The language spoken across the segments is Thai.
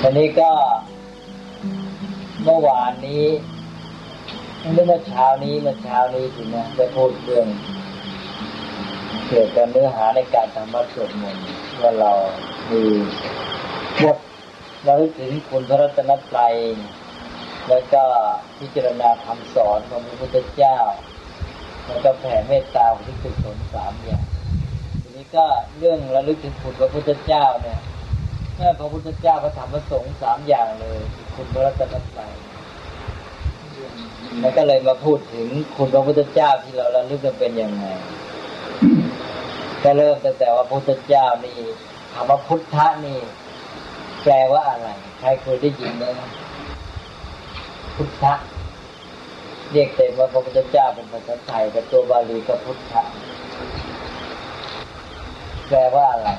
ทีนี้ก็เมื่อวานนี้เมื่อเช้านี้เมื่อเช้านี้ถึงนะได้พูดเรื่องเกี่ยวกับเนื้อหาในการทำวัดสวดมนต์ว่าเรามีบทเราถึงคุณพระรัตนตรัยแล้วก็พิจารณาคำสอนของพระพุทธเจ้า แล้วก็แผ่เมตตาของที่กุศลสามอย่างทีนี้ก็เรื่องระลึกถึงคุณพระพุทธเจ้าเนี่ย แม่พระพุทธเจ้าพระธรรมพระสงฆ์สามอย่างเลย คุณพระรัตนตรัยแล้วก็เลยมาพูดถึงคุณพระพุทธเจ้าที่เราระลึกกันเป็นยังไงก็เริ่มตั้งแต่ว่าพระพุทธเจ้านี่คำว่าพุทธะนี่ แปลว่าอะไร ใครเคยได้ยินไหมพุทธะเรียกเต็มว่าพระพุทธเจ้าเป็นภาษาไทยกับตัวบาลีก็พุทธะแปลว่าอะไร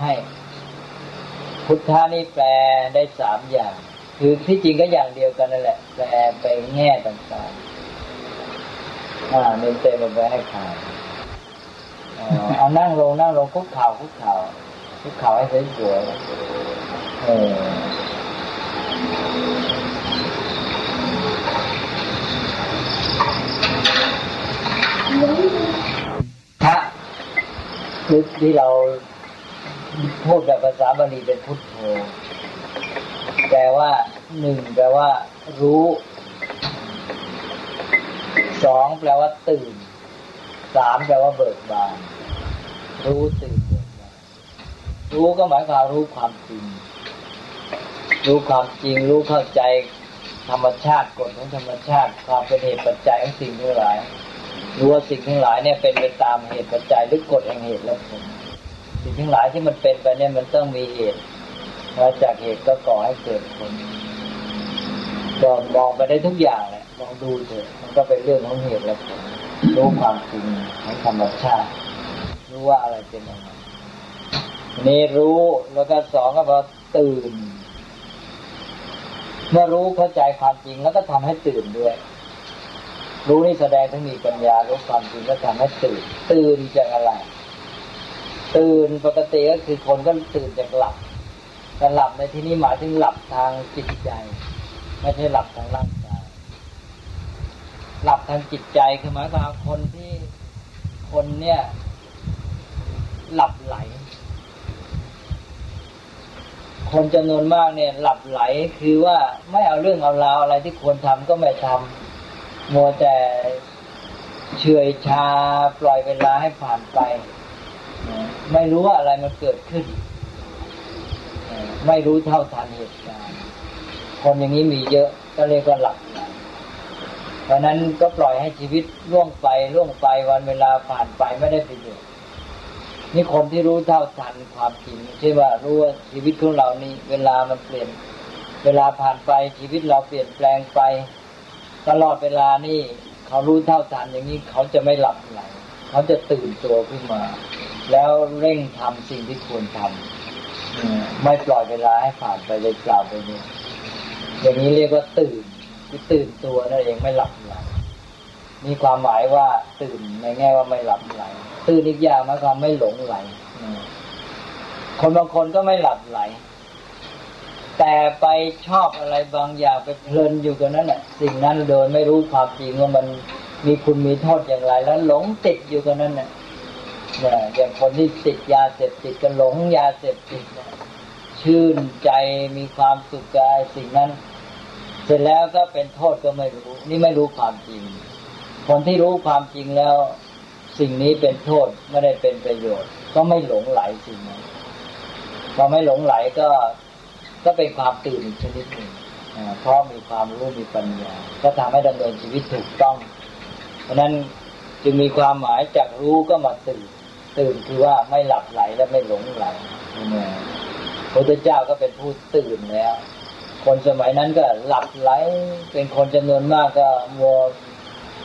ให้ พุทธะนี่แปลได้สามอย่าง คือที่จริงก็อย่างเดียวกันนั่นแหละ แปลไปแง่ต่างๆอ่าเน้นเต็มไปให้ข่าวเอานั่งลงนั่งลงคุกเข่าคุกเข่าคุกเข่าให้สวยๆเออพระคือที่เรา พูดแบบภาษาบาลีเป็นพุทโธแปลว่าหนึ่งแปลว่า รู้สองแปลว่าตื่นสามแปลว่าเบิกบาน รู้ตื่นเบิกบานรู้ก็หมายความรู้ความจริง รู้ความจริง รู้เข้าใจธรรมชาติกฎของธรรมชาติ ความเป็นเหตุปัจจัยของสิ่งทั้งหลายรู้ว่าสิ่งทั้งหลายเนี่ยเป็นไปตามเหตุปัจจัยหรือกฎแห่งเหตุและผล สิ่งทั้งหลายที่มันเป็นไปเนี่ยมันต้องมีเหตุมาจากเหตุก็ก่อให้เกิดผลก็มองไปได้ทุกอย่างแหละมองดูเถอะมันก็เป็นเรื่องของเหตุและผลรู้ความจริงของธรรมชาติ รู้ว่าอะไรเป็นยังไงนี่รู้แล้วก็สองก็พอตื่น เมื่อรู้เข้าใจความจริงแล้วก็ทำให้ตื่นด้วย รู้นี่แสดงถึงมีปัญญารู้ความจริงแล้วทำให้ตื่น ตื่นจากอะไร ตื่นปกติก็คือคนก็ตื่นจากหลับแต่หลับในที่นี้หมายถึงหลับทางจิตใจ ไม่ใช่หลับทางร่างกายหลับทางจิตใจคือหมายความคนที่คนเนี่ย หลับไหล คนจำนวนมากเนี่ย หลับไหลคือว่าไม่เอาเรื่องเอาราวอะไรที่ควรทำก็ไม่ทำมัวแต่เฉยชาปล่อยเวลาให้ผ่านไป ไม่รู้ว่าอะไรมันเกิดขึ้น ไม่รู้เท่าทันเหตุการณ์คนอย่างนี้มีเยอะก็เรียกว่าหลับไหลเพราะนั้นก็ปล่อยให้ชีวิตล่วงไปล่วงไปวันเวลาผ่านไปไม่ได้ประโยชน์นี่คนที่รู้เท่าทันความจริงใช่ว่ารู้ว่าชีวิตของเรานี่เวลามันเปลี่ยน เวลาผ่านไปชีวิตเราเปลี่ยนแปลงไป ตลอดเวลานี่เขารู้เท่าทันอย่างนี้เขาจะไม่หลับไหลเขาจะตื่นตัวขึ้นมา แล้วเร่งทำสิ่งที่ควรทำไม่ปล่อยเวลาให้ผ่านไปเลยเปล่าไปนี้อย่างนี้เรียกว่าตื่นคือตื่นตัวนั่นเองไม่หลับไหลมีความหมายว่าตื่นในแง่ว่าไม่หลับไหลตื่นอีกอย่างหมายความไม่หลงไหลคนบางคนก็ไม่หลับไหล แต่ไปชอบอะไรบางอย่างไปเพลินอยู่กับนั้นแหละสิ่งนั้นโดยไม่รู้ความจริงว่ามันมีคุณมีโทษอย่างไร แล้วหลงติดอยู่กับนั้นน่ะ อย่างคนที่ติดยาเสพติดก็หลงยาเสพติดนะชื่นใจมีความสุขกายสิ่งนั้น เสร็จแล้วก็เป็นโทษก็ไม่รู้ นี่ไม่รู้ความจริง คนที่รู้ความจริงแล้ว สิ่งนี้เป็นโทษไม่ได้เป็นประโยชน์ ก็ไม่หลงไหลสิ่งนั้นพอไม่หลงไหลก็ก็เป็นความตื่นชนิดหนึ่งเพราะมีความรู้มีปัญญา ก็ทำให้ดำเนินชีวิตถูกต้อง เพราะนั้นจึงมีความหมายจากรู้ก็มาตื่น ตื่นคือว่าไม่หลับไหลและไม่หลงไหลพระพุทธเจ้าก็เป็นผู้ตื่นแล้ว คนสมัยนั้นก็หลับไหล เป็นคนจำนวนมากก็มัว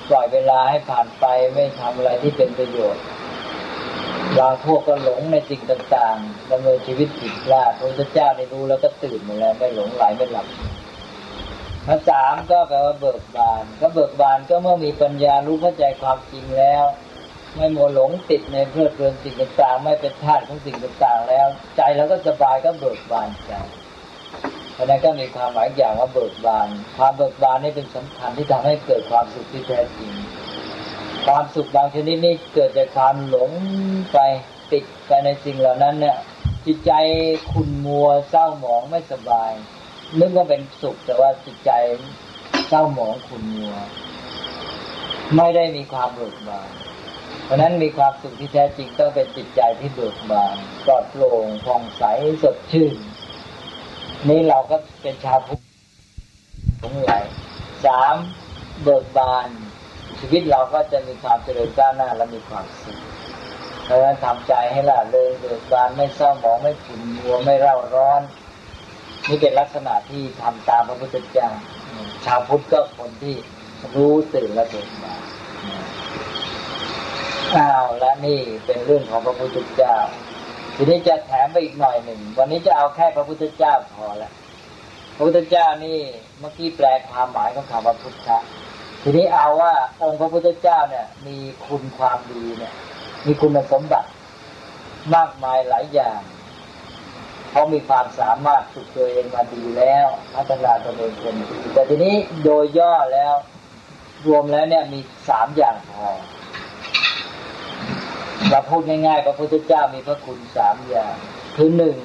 ปล่อยเวลาให้ผ่านไปไม่ทำอะไรที่เป็นประโยชน์บางพวกก็หลงในสิ่งต่างๆดำเนินชีวิตผิดพลาดพระพุทธเจ้าได้รู้แล้วก็ตื่นมาแล้วไม่หลงไหลไม่หลับข้อสามก็แปลว่าเบิกบาน ก็เบิกบานก็เมื่อมีปัญญารู้เข้าใจความจริงแล้ว ไม่มัวหลงติดในเพลิดเพลินสิ่งต่างๆ ไม่เป็นทาสของสิ่งต่างๆ แล้ว ใจเราก็สบายก็เบิกบานใจเพราะนั้นก็มีความหมายอย่างว่าเบิกบาน ความเบิกบานนี่เป็นสำคัญที่ทำให้เกิดความสุขที่แท้จริง ความสุขบางชนิดนี่เกิดจากความหลงไปติดไปในสิ่งเหล่านั้นเนี่ยจิตใจขุ่นมัวเศร้าหมองไม่สบาย นึกว่าเป็นสุขแต่ว่าจิตใจเศร้าหมองขุ่นมัว ไม่ได้มีความเบิกบาน เพราะนั้นมีความสุขที่แท้จริงต้องเป็นจิตใจที่เบิกบานปลอดโปร่งผ่องใสสดชื่น นี่เราก็เป็นชาวพุทธทั้งหลายสามเบิกบาน ชีวิตเราก็จะมีความเจริญก้าวหน้าและมีความสุขเพราะฉะนั้นทำใจให้ละเลยเบิกบานไม่เศร้าหมองไม่ขุ่นมัวไม่เร่าร้อน นี่เป็นลักษณะที่ทำตามพระพุทธเจ้าชาวพุทธก็คนที่รู้ตื่นและเบิกบาน อ้าวและนี่เป็นเรื่องของพระพุทธเจ้า ทีนี้จะแถมไปอีกหน่อยหนึ่ง วันนี้จะเอาแค่พระพุทธเจ้าพอละพระพุทธเจ้านี่เมื่อกี้แปลความหมายของคำว่าพุทธะทีนี้เอาว่าองค์พระพุทธเจ้าเนี่ย มีคุณความดีเนี่ย มีคุณสมบัติ มากมายหลายอย่างเขามีความสามารถฝึกตัวเองมาดีแล้วพัฒนาตัวเองเป็นแต่ทีนี้โดยย่อแล้ว รวมแล้วเนี่ยมีสามอย่างพอ เราพูดง่ายๆพระพุทธเจ้ามีพระคุณสามอย่างคือหนึ่ง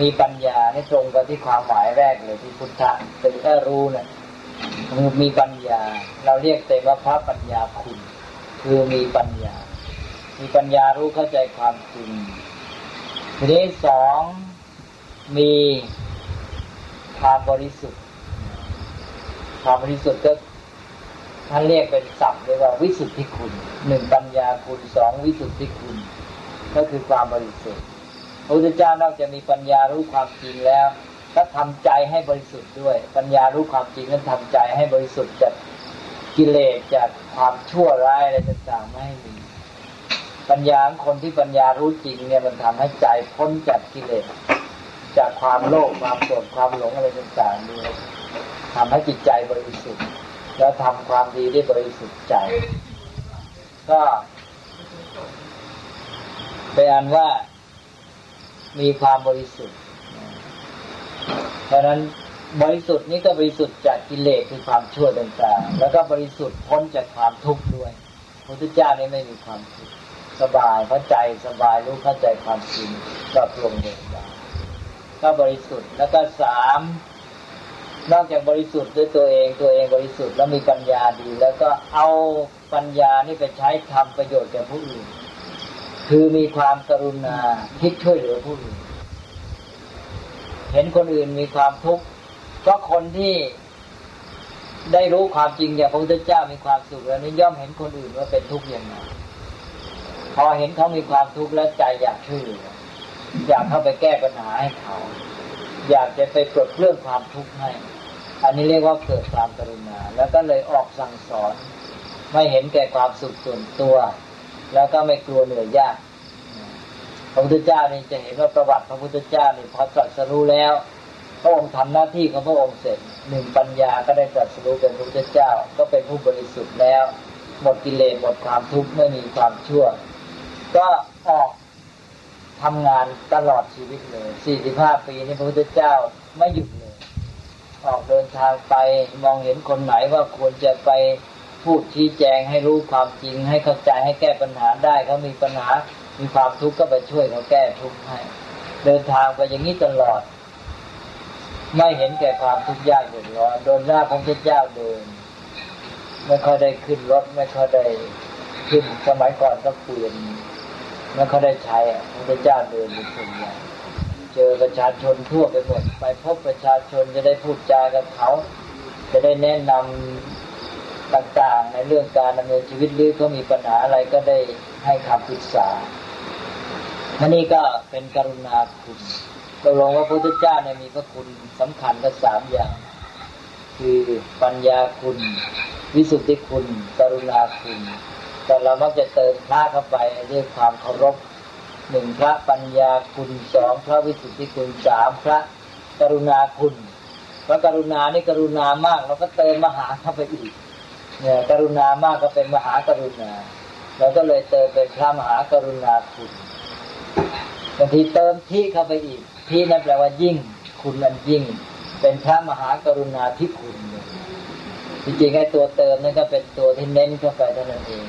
มีปัญญาในตรงกับที่ความหมายแรกเลยที่พุทธะเป็นแค่รู้เนี่ยมีปัญญา เราเรียกเต็มว่าพระปัญญาคุณ คือมีปัญญา มีปัญญารู้เข้าใจความจริงทีนี้สองมีความบริสุทธิ์ความบริสุทธิ์ก็ ท่านเรียกเป็นศัพท์เรียกว่าวิสุทธิคุณหนึ่งปัญญาคุณสองวิสุทธิคุณ ก็คือความบริสุทธิ์พระพุทธเจ้านอกจากมีปัญญารู้ความจริงแล้วก็ทำใจให้บริสุทธิ์ด้วย ปัญญารู้ความจริงนั้นทำใจให้บริสุทธิ์จากกิเลสจากความชั่วร้ายอะไรต่างๆไม่มีปัญญาคนที่ปัญญารู้จริงเนี่ยมันทำให้ใจพ้นจากกิเลสจากความโลภความโกรธความหลงอะไรต่างๆด้วยทำให้จิตใจบริสุทธิ์ แล้วทำความดีได้บริสุทธิ์ใจ ก็เป็นอันว่ามีความบริสุทธิ์ เพราะนั้นบริสุทธิ์นี้ก็บริสุทธิ์จากกิเลสคือความชั่วต่างๆ แล้วก็บริสุทธิ์พ้นจากความทุกข์ด้วยพระพุทธเจ้านี่ไม่มีความทุกข์สบายเพราะใจสบายรู้เข้าใจความจริงก็ปรงเดินได้ก็บริสุทธิ์แล้วก็สาม นอกจากบริสุทธิ์ด้วยตัวเองตัวเองบริสุทธิ์แล้วมีปัญญาดี แล้วก็เอาปัญญานี่ไปใช้ทำประโยชน์แก่ผู้อื่น คือมีความกรุณาคิดช่วยเหลือผู้อื่น เห็นคนอื่นมีความทุกข์ก็คนที่ได้รู้ความจริงอย่างพระพุทธเจ้ามีความสุขแล้วนี่ย่อมเห็นคนอื่นว่าเป็นทุกข์อย่างไรพอเห็นเขามีความทุกข์แล้วใจอยากช่วยเหลืออยากเข้าไปแก้ปัญหาให้เขา อยากจะไปปลดเรื่องความทุกข์ให้ อันนี้เรียกว่าเกิดความกรุณา แล้วก็เลยออกสั่งสอน ไม่เห็นแก่ความสุขส่วนตัว แล้วก็ไม่กลัวเหนื่อยยากพระพุทธเจ้านี่จะเห็นว่าประวัติพระพุทธเจ้านี่พอตรัสรู้แล้วพระองค์ทำหน้าที่ของพระองค์เสร็จหนึ่งปัญญาก็ได้ตรัสรู้เป็นพระพุทธเจ้า ก็เป็นผู้บริสุทธิ์แล้ว หมดกิเลสหมดความทุกข์ไม่มีความชั่ว ก็ออก ทำงานตลอดชีวิตเลยสี่สิบห้าปีนี้พระพุทธเจ้าไม่หยุดเลย ออกเดินทางไปมองเห็นคนไหนว่าควรจะไปพูดชี้แจงให้รู้ความจริง ให้เข้าใจให้แก้ปัญหาได้เขามีปัญหา มีความทุกข์ก็ไปช่วยเขาแก้ทุกข์ให้ เดินทางไปอย่างนี้ตลอด ไม่เห็นแก่ความทุกข์ยากเดือดร้อนโดนหน้าพระพุทธเจ้าเดินไม่ค่อยได้ขึ้นรถไม่ค่อยได้ขึ้นสมัยก่อนก็เปลี่ยน ไม่ค่อยได้ใช้อะพระพุทธเจ้าเดินเป็นส่วนใหญ่เจอประชาชนทั่วไปหมดไปพบประชาชนจะได้พูดจากับเขาจะได้แนะนำต่างๆ ในเรื่องการดำเนินชีวิตหรือเขามีปัญหาอะไรก็ได้ให้คำปรึกษาอันนี้ก็เป็นกรุณาคุณตกลงว่าพระพุทธเจ้าเนี่ยมีพระคุณสำคัญก็สามอย่าง คือปัญญาคุณ วิสุทธิคุณ กรุณาคุณ แต่เรามักจะเติมพระเข้าไปด้วยความเคารพหนึ่งพระปัญญาคุณสองพระวิสุทธิคุณสามพระกรุณาคุณพระกรุณานี่กรุณามากเราก็เติมมหาเข้าไปอีก เนี่ยกรุณามากก็เป็นมหากรุณาเราก็เลยเติมเป็นพระมหากรุณาคุณบางทีเติมที่เข้าไปอีก ที่นั่นแปลว่ายิ่ง คุณมันยิ่ง เป็นพระมหากรุณาธิคุณจริงๆไอ้ตัวเติมนั่นก็เป็นตัวที่เน้นเข้าไปเท่านั้นเอง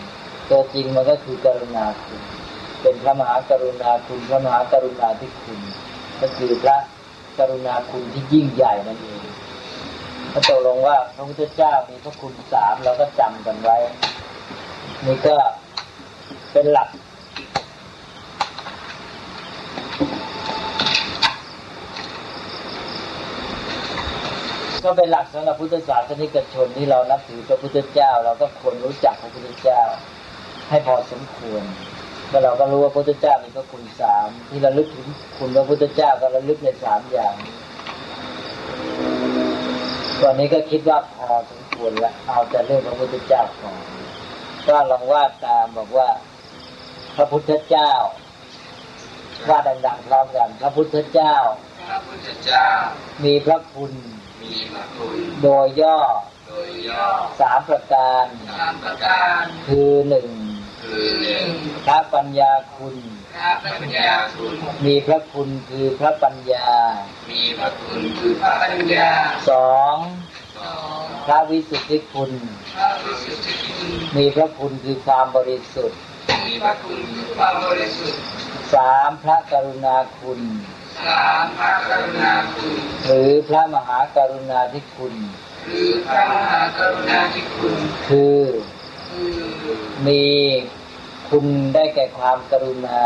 ตัวจริงมันก็คือกรุณาคุณ เป็นพระมหากรุณาคุณพระมหากรุณาธิคุณ ก็คือพระกรุณาคุณที่ยิ่งใหญ่นั่นเองก็ตกลงว่าพระพุทธเจ้ามีพระคุณสามเราก็จำกันไว้ นี่ก็เป็นหลัก ก็เป็นหลักสำหรับพุทธศาสนิกชนที่เรานับถือพระพุทธเจ้า เราก็ควรรู้จักพระพุทธเจ้า ให้พอสมควรก็เราก็รู้ว่าพระพุทธเจ้ามีพระคุณสามที่เราลึกถึงคุณพระพุทธเจ้าก็ระลึกในสามอย่างตอนนี้ก็คิดว่าพอสมควรแล้วเอาแต่เรื่องพระพุทธเจ้าก่อนก็ลองว่าตามบอกว่า พระพุทธเจ้าว่าดังๆพร้อมกัน พระพุทธเจ้า พระพุทธเจ้า มีพระคุณมีพระคุณโดยย่อโดยย่อสามประการสามประการ คือหนึ่ง คือหนึ่งพระปัญญาคุณพระปัญญาคุณ มีพระคุณคือพระปัญญา มีพระคุณคือพระปัญญาสองสองพระวิสุทธิคุณพระวิสุทธิคุณ มีพระคุณคือความบริสุทธิ์ มีพระคุณคือความบริสุทธิ์สามพระกรุณาคุณสามพระกรุณาคุณ หรือพระมหากรุณาธิคุณหรือพระมหากรุณาธิคุณ คือคือมี คุณได้แก่ความกรุณา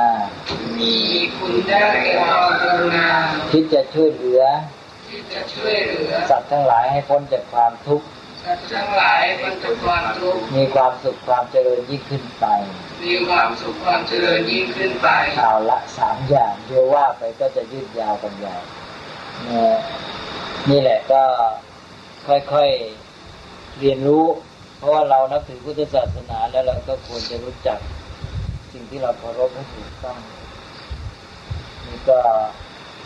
มีคุณได้แก่ความกรุณา คิดจะช่วยเหลือ ที่จะช่วยเหลือ สัตว์ทั้งหลายให้พ้นจากความทุกข์ สัตว์ทั้งหลายพ้นจากความทุกข์ มีความสุขความเจริญยิ่งขึ้นไป มีความสุขความเจริญยิ่งขึ้นไปเอาละสามอย่างเดี๋ยวว่าไปก็จะยืดยาวกันใหญ่เนี่ยนี่แหละก็ค่อยๆเรียนรู้ เพราะว่าเรานับถือพุทธศาสนาแล้วเราก็ควรจะรู้จัก สิ่งที่เราเคารพให้ถูกต้องนี่ก็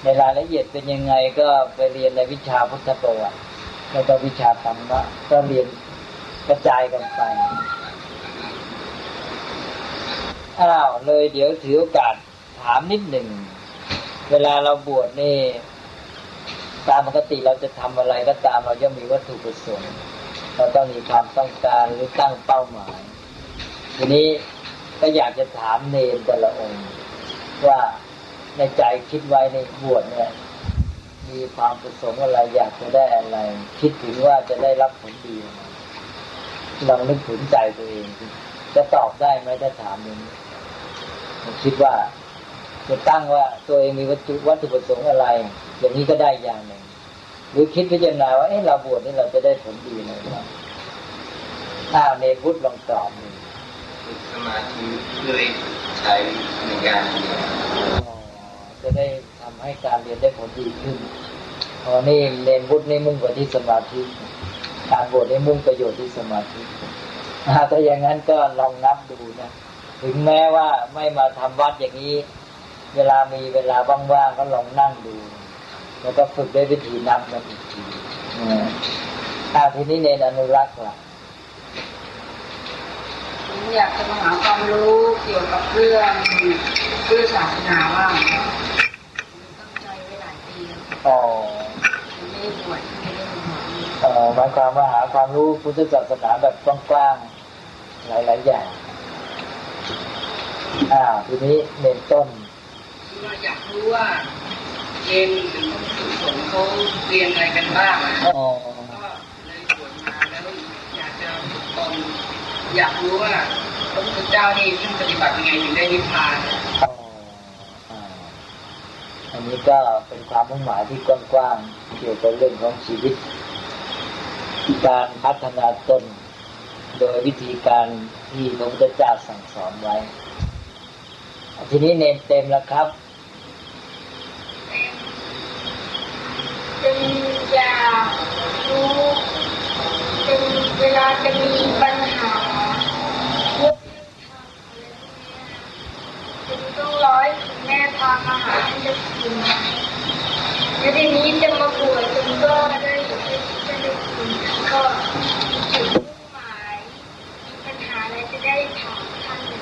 ในรายละเอียดเป็นยังไงก็ไปเรียนในวิชาพุทธประวัติแล้วก็วิชาธรรมะก็เรียนกระจายกันไปอ้าวเลยเดี๋ยวถือโอกาสถามนิดหนึ่ง เวลาเราบวชนี่ ตามปกติเราจะทำอะไรก็ตามเราย่อมมีวัตถุประสงค์เราต้องมีความต้องการหรือตั้งเป้าหมาย ทีนี้ ก็อยากจะถามเนรแต่ละองค์ว่าในใจคิดไว้ในบวชเนี่ยมีความประสงค์อะไรอยากจะได้อะไร คิดถึงว่าจะได้รับผลดีลองนึกถึงใจตัวเอง จะตอบได้ไหมถ้าถามนี้ผมคิดว่าจะตั้งว่าตัวเองมีวัตถุวัตถุประสงค์อะไร อย่างนี้ก็ได้อย่างหนึ่ง หรือคิดพิจารณาว่าเอ๊ะเราบวชนี่เราจะได้ผลดีอะไรบ้างอ้าวเนรพุทธลองตอบหนึ่ง ฝึกสมาธิเพื่อใช้ในการเรียนจะได้ทำให้การเรียนได้ผลดีขึ้นอ๋อนี่เนรพุทธนี่มุ่งไปที่สมาธิ การบวชนี่มุ่งประโยชน์ที่สมาธิถ้าอย่างนั้นก็ลองนับดูนะ ถึงแม้ว่าไม่มาทำวัดอย่างนี้ เวลามีเวลาว่างๆก็ลองนั่งดู แล้วก็ฝึกด้วยวิธีนับมันอีกทีอ่าทีนี้เนรอนุรักษ์ล่ะ ผมอยากจะมาหาความรู้เกี่ยวกับเรื่องเรื่องศาสนาว่างตั้งใจไว้หลายปีแล้วอ๋อยังไม่ได้บวชไม่ได้บวชเอ่อหมายความว่าหาความรู้พุทธศาสนาแบบกว้างๆหลายๆอย่างอ่าทีนี้เน้นต้นคือว่าอยากรู้ว่าเย็นหรือฝึกฝนเขาเรียนอะไรกันบ้างอะอ๋อก็เลยบวชมาแล้วอยากจะฝึกตน อยากรู้ว่าพระพุทธเจ้านี่ท่านปฏิบัติยังไงถึงได้นิพพานอ๋ออ่าอันนี้ก็เป็นความมุ่งหมายที่กว้างๆเกี่ยวกับเรื่องของชีวิต การพัฒนาตนโดยวิธีการที่พระพุทธเจ้าสั่งสอนไว้ ทีนี้เน้นเต็มแล้วครับจึงอยากรู้จึงเวลาจะมีปัญหา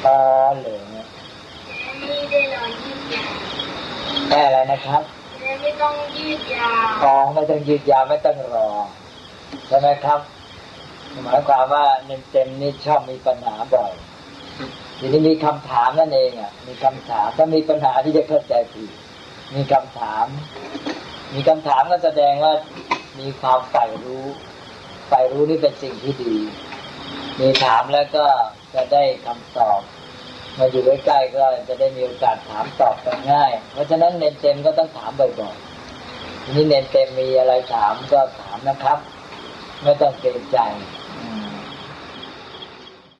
รอนเลยแค่ยไม่ได้นอยืดยาวได้ะไรนะครับ ไม่ต้องยืดยาวกองไม่ต้องยืดยาวไม่ต้องรอใช่ไหมครับหมายความว่าเน้นเต็มนี่ชอบมีปัญหาบ่อยทีนี้มีคำถามนั่นเองอะ มีคำถามถ้ามีปัญหาที่จะเข้าใจผิดมีคำถาม มีคำถามก็แสดงว่ามีความใฝ่รู้ใฝ่รู้นี่เป็นสิ่งที่ดี มีถามแล้วก็จะได้คำตอบ มาอยู่ใกล้ๆก็จะได้มีโอกาสถามตอบกันง่าย เพราะฉะนั้นเนนเต็มก็ต้องถามบ่อยๆทีนี้เนนเต็มมีอะไรถามก็ถามนะครับ ไม่ต้องเกรงใจ